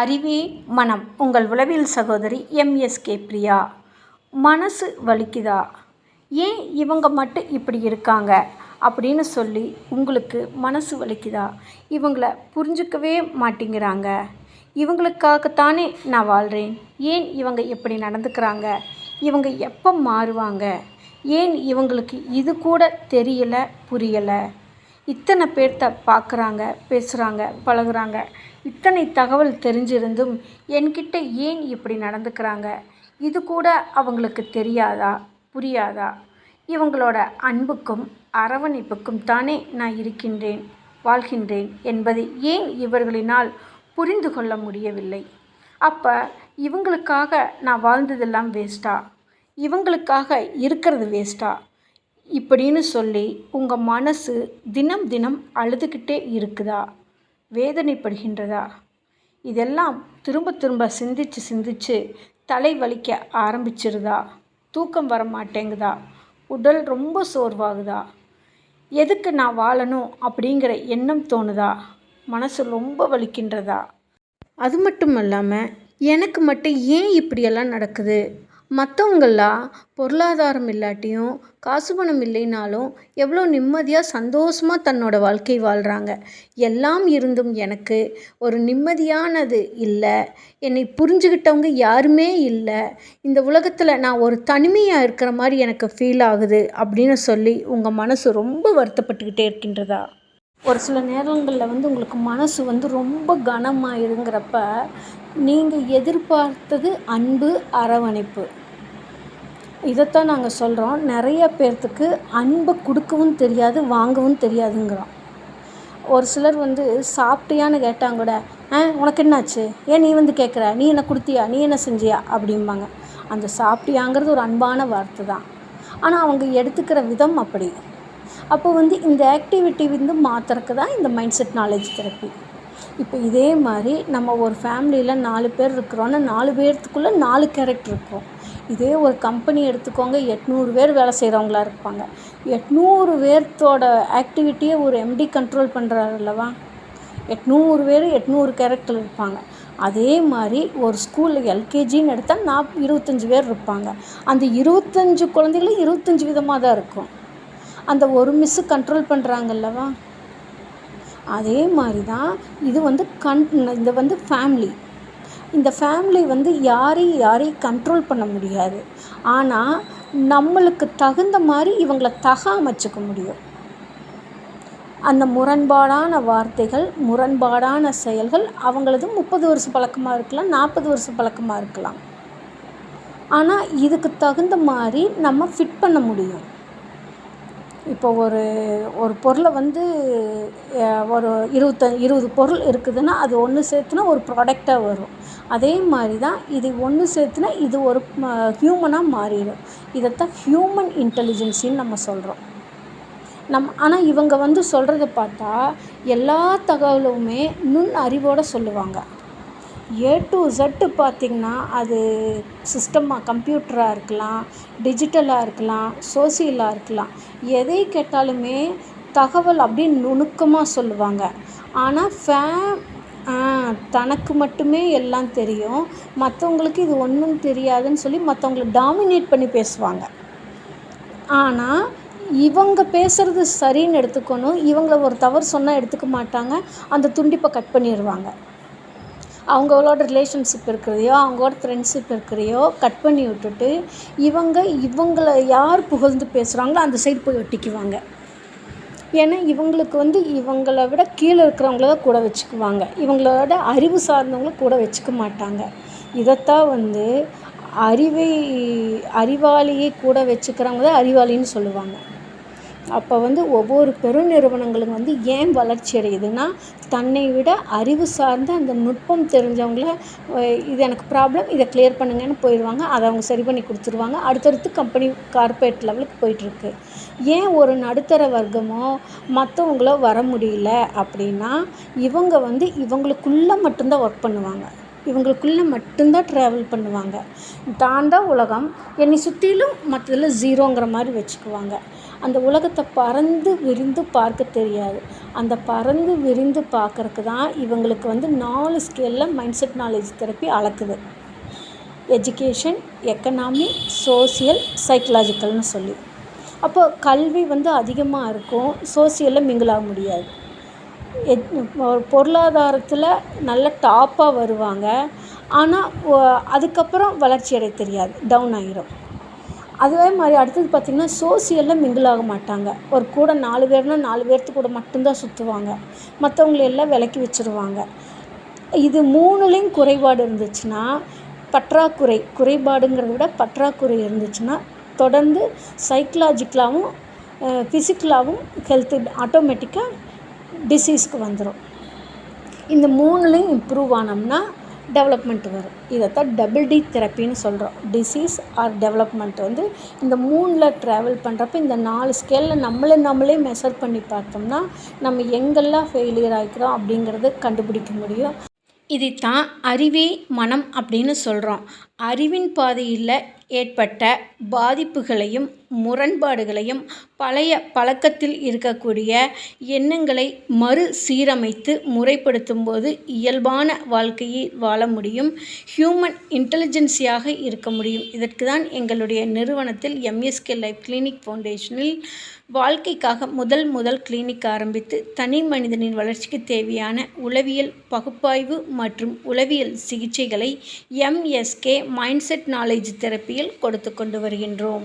அறிவே மனம். உங்கள் உளவியல் சகோதரி எம்எஸ்கே பிரியா. மனசு வலிக்குதா? ஏன் இவங்க மட்டும் இப்படி இருக்காங்க? அப்படின்னு சொல்லி உங்களுக்கு மனசு வலிக்குதா? இவங்கள புரிஞ்சுக்கவே மாட்டேங்கிறாங்க. இவங்களுக்காகத்தானே நான் வாழ்கிறேன் ஏன் இவங்க இப்படி நடந்துக்கிறாங்க? இவங்க எப்போ மாறுவாங்க? ஏன் இவங்களுக்கு இது கூட தெரியலை புரியலை? இத்தனை பேர்த்த பார்க்குறாங்க பேசுகிறாங்க பழகுறாங்க. இத்தனை தகவல் தெரிஞ்சிருந்தும் என்கிட்ட ஏன் இப்படி நடந்துக்கிறாங்க? இது கூட அவங்களுக்கு தெரியாதா? புரியாதா? இவங்களோட அன்புக்கும் அரவணைப்புக்கும் தானே நான் இருக்கின்றேன் வாழ்கின்றேன் என்பதை ஏன் இவர்களினால் புரிந்து கொள்ள முடியவில்லை? அப்போ இவங்களுக்காக நான் வாழ்ந்ததெல்லாம் வேஸ்ட்டா இவங்களுக்காக இருக்கிறது வேஸ்ட்டா இப்படின்னு சொல்லி உங்கள் மனசு தினம் தினம் அழுதுகிட்டே இருக்குதா? வேதனைப்படுகின்றதா? இதெல்லாம் திரும்ப திரும்ப சிந்திச்சு சிந்திச்சு தலை வலிக்க ஆரம்பிச்சிருதா? தூக்கம் வர மாட்டேங்குதா? உடல் ரொம்ப சோர்வாகுதா? எதுக்கு நான் வாழணும் அப்படிங்கிற எண்ணம் தோணுதா? மனசு ரொம்ப வலிக்கின்றதா? அது மட்டும் இல்லாமல் எனக்கு மட்டும் ஏன் இப்படியெல்லாம் நடக்குது? மற்றவங்களா பொருளாதாரம் இல்லாட்டியும் காசு பணம் இல்லைனாலும் எவ்வளோ நிம்மதியாக சந்தோஷமாக தன்னோட வாழ்க்கை வாழ்கிறாங்க எல்லாம் இருந்தும் எனக்கு ஒரு நிம்மதியானது இல்லை. என்னை புரிஞ்சுக்கிட்டவங்க யாருமே இல்லை. இந்த உலகத்தில் நான் ஒரு தனிமையாக இருக்கிற மாதிரி எனக்கு ஃபீல் ஆகுது அப்படின்னு சொல்லி உங்கள் மனசு ரொம்ப வருத்தப்பட்டுக்கிட்டே இருக்கின்றதா? ஒரு சில நேரங்களில் வந்து உங்களுக்கு மனசு வந்து ரொம்ப கனமாயிருங்கிறப்ப நீங்கள் எதிர்பார்த்தது அன்பு அரவணைப்பு. இதைத்தான் நாங்கள் சொல்கிறோம் நிறைய பேர்த்துக்கு அன்பை கொடுக்கவும் தெரியாது வாங்கவும் தெரியாதுங்கிறோம். ஒரு சிலர் வந்து சாப்பிட்டியான்னு கேட்டாங்க கூட ஆ உனக்கு என்னாச்சு? ஏன் நீ வந்து கேட்குற நீ என்ன கொடுத்தியா? நீ என்ன செஞ்சியா? அப்படிம்பாங்க. அந்த சாப்பிட்டியாங்கிறது ஒரு அன்பான வார்த்தை தான். ஆனால் அவங்க எடுத்துக்கிற விதம் அப்படி. அப்போ வந்து இந்த ஆக்டிவிட்டி வந்து மாற்றுறக்கு தான் இந்த மைண்ட் செட் நாலேஜ் தெரப்பி இப்போ இதே மாதிரி நம்ம ஒரு ஃபேமிலியில் நாலு பேர் இருக்கிறோன்னா நாலு பேர்த்துக்குள்ளே நாலு கேரக்டர் இருக்கும். இதே ஒரு கம்பெனி எடுத்துக்கோங்க எட்நூறு பேர் வேலை செய்கிறவங்களா இருப்பாங்க. எட்நூறு பேர்த்தோட ஆக்டிவிட்டியை ஒரு எம்டி கண்ட்ரோல் பண்ணுறாரு அல்லவா? எட்நூறு பேர் எட்நூறு கேரக்டர் இருப்பாங்க. அதே மாதிரி ஒரு ஸ்கூலில் எல்கேஜின்னு எடுத்தால் நாப் இருபத்தஞ்சி பேர் இருப்பாங்க. அந்த இருபத்தஞ்சு குழந்தைகளும் இருபத்தஞ்சி விதமாக தான் இருக்கும். அந்த ஒரு மிஸ்ஸு கண்ட்ரோல் பண்ணுறாங்கல்லவா அதே மாதிரி தான் இது வந்து கண் இது வந்து ஃபேமிலி இந்த ஃபேமிலி வந்து யாரையும் யாரையும் கண்ட்ரோல் பண்ண முடியாது. ஆனால் நம்மளுக்கு தகுந்த மாதிரி இவங்களை தக அமைச்சிக்க முடியும். அந்த முரண்பாடான வார்த்தைகள் முரண்பாடான செயல்கள் அவங்களது முப்பது வருஷ பழக்கமாக இருக்கலாம் நாற்பது வருஷ பழக்கமாக இருக்கலாம். ஆனால் இதுக்கு தகுந்த மாதிரி நம்ம ஃபிட் பண்ண முடியும். இப்போ ஒரு ஒரு பொருளை வந்து ஒரு இருபத்த இருபது பொருள் இருக்குதுன்னா அது ஒன்று சேர்த்துனா ஒரு ப்ராடக்டாக வரும். அதே மாதிரி தான் இது ஒன்று சேர்த்துனா இது ஒரு ஹியூமனாக மாறிடும். இதைத்தான் ஹியூமன் இன்டெலிஜென்சின்னு நம்ம சொல்கிறோம் நம் ஆனால் இவங்க வந்து சொல்கிறத பார்த்தா எல்லா தகவலுமே நுண் அறிவோடு சொல்லுவாங்க. ஏ டு ஜட்டு பார்த்திங்கன்னா அது சிஸ்டமாக கம்ப்யூட்டராக இருக்கலாம் டிஜிட்டலாக இருக்கலாம் சோசியலாக இருக்கலாம். எதை கேட்டாலுமே தகவல் அப்படின்னு நுணுக்கமாக சொல்லுவாங்க. ஆனால் ஃபே தனக்கு மட்டுமே எல்லாம் தெரியும். மற்றவங்களுக்கு இது ஒன்றும் தெரியாதுன்னு சொல்லி மற்றவங்கள டாமினேட் பண்ணி பேசுவாங்க. ஆனால் இவங்க பேசுகிறது சரின்னு எடுத்துக்கணும். இவங்கள ஒரு தவறு சொன்னால் எடுத்துக்க மாட்டாங்க. அந்த துண்டிப்பை கட் பண்ணிடுவாங்க அவங்களோட ரிலேஷன்ஷிப் இருக்கிறதையோ அவங்களோட ஃப்ரெண்ட்ஷிப் இருக்கிறதையோ கட் பண்ணி விட்டுட்டு இவங்க இவங்களை யார் புகழ்ந்து பேசுகிறாங்களோ அந்த சைடு போய் ஒட்டிக்குவாங்க. ஏன்னா இவங்களுக்கு வந்து இவங்களை விட கீழே இருக்கிறவங்கள தான் கூட வச்சுக்குவாங்க. இவங்களோட அறிவு சார்ந்தவங்களும் கூட வச்சுக்க மாட்டாங்க. இதைத்தான் வந்து அறிவை அறிவாளியை கூட வச்சுக்கிறவங்க தான் அறிவாளின்னு சொல்லுவாங்க. அப்போ வந்து ஒவ்வொரு பெருநிறுவனங்களும் வந்து ஏன் வளர்ச்சி அடையுதுன்னா தன்னை விட அறிவு சார்ந்த அந்த நுட்பம் தெரிஞ்சவங்கள இது எனக்கு ப்ராப்ளம் இதை கிளியர் பண்ணுங்கன்னு போயிடுவாங்க. அதை அவங்க சரி பண்ணி கொடுத்துருவாங்க. அடுத்தடுத்து கம்பெனி கார்ப்பரேட் லெவலுக்கு போயிட்டுருக்கு. ஏன் ஒரு நடுத்தர வர்க்கமோ மற்றவங்களோ வர முடியல அப்படின்னா இவங்க வந்து இவங்களுக்குள்ளே மட்டும்தான் ஒர்க் பண்ணுவாங்க. இவங்களுக்குள்ளே மட்டும்தான் ட்ராவல் பண்ணுவாங்க. தான் தான் உலகம் என்னை சுற்றிலும் மற்றதில் ஜீரோங்கிற மாதிரி வச்சுக்குவாங்க. அந்த உலகத்தை பறந்து விரிந்து பார்க்க தெரியாது. அந்த பறந்து விரிந்து பார்க்குறக்கு தான் இவங்களுக்கு வந்து நாலு ஸ்கேலில் மைண்ட் செட் நாலேஜ் தெரப்பி அளக்குது. எஜுகேஷன் எக்கனாமி சோசியல் சைக்கலாஜிக்கல்னு சொல்லி. அப்போ கல்வி வந்து அதிகமாக இருக்கும். சோசியலில் மிங்கிளாக ஆக முடியாது. எத் பொருளாதாரத்தில் நல்ல டாப்பாக வருவாங்க. ஆனால் அதுக்கப்புறம் வளர்ச்சி அடைய தெரியாது. டவுன் ஆகிரும் அதே மாதிரி அடுத்தது பார்த்திங்கன்னா சோசியலில் மிங்கிள் ஆக மாட்டாங்க. ஒரு கூட நாலு பேர்னால் நாலு பேர்த்து கூட மட்டும்தான் சுற்றுவாங்க. மற்றவங்கள எல்லாம் விலக்கி வச்சுருவாங்க. இது மூணுலேயும் குறைபாடு இருந்துச்சுன்னா பற்றாக்குறை. குறைபாடுங்கிறத விட பற்றாக்குறை இருந்துச்சுன்னா தொடர்ந்து சைக்கலாஜிக்கலாகவும் ஃபிசிக்கலாகவும் ஹெல்த்து ஆட்டோமேட்டிக்காக டிசீஸ்க்கு வந்துடும் இந்த மூணுலேயும் இம்ப்ரூவ் ஆனோம்னா டெவலப்மெண்ட் வரும். இதைத்தான் டபுள் டி தெரப்பின்னு சொல்கிறோம் டிசீஸ் ஆர் டெவலப்மெண்ட் வந்து இந்த மூணில் ட்ராவல் பண்ணுறப்ப இந்த நாலு ஸ்கேலில் நம்மளை நம்மளே மெஷர் பண்ணி பார்த்தோம்னா நம்ம எங்கெல்லாம் ஃபெயிலியர் ஆகிக்கிறோம் அப்படிங்கிறத கண்டுபிடிக்க முடியும். இதைத்தான் அறிவே மனம் அப்படின்னு சொல்கிறோம் அறிவின் பாதையில் ஏற்பட்ட பாதிப்புகளையும் முரண்பாடுகளையும் பழைய பழக்கத்தில் இருக்கக்கூடிய எண்ணங்களை மறு சீரமைத்து முறைப்படுத்தும் போது இயல்பான வாழ்க்கையை வாழ முடியும். ஹியூமன் இன்டெலிஜென்சியாக இருக்க முடியும். இதற்கு தான் எங்களுடைய நிறுவனத்தில் எம்எஸ்கே லைஃப் கிளினிக் ஃபவுண்டேஷனில் வாழ்க்கைக்காக முதல் முதல் கிளினிக் ஆரம்பித்து தனி மனிதனின் வளர்ச்சிக்கு தேவையான உளவியல் பகுப்பாய்வு மற்றும் உளவியல் சிகிச்சைகளை எம்எஸ்கே மைண்ட்செட் நாலேஜ் தெரப்பியில் கொடுத்து கொண்டு வருகின்றோம்.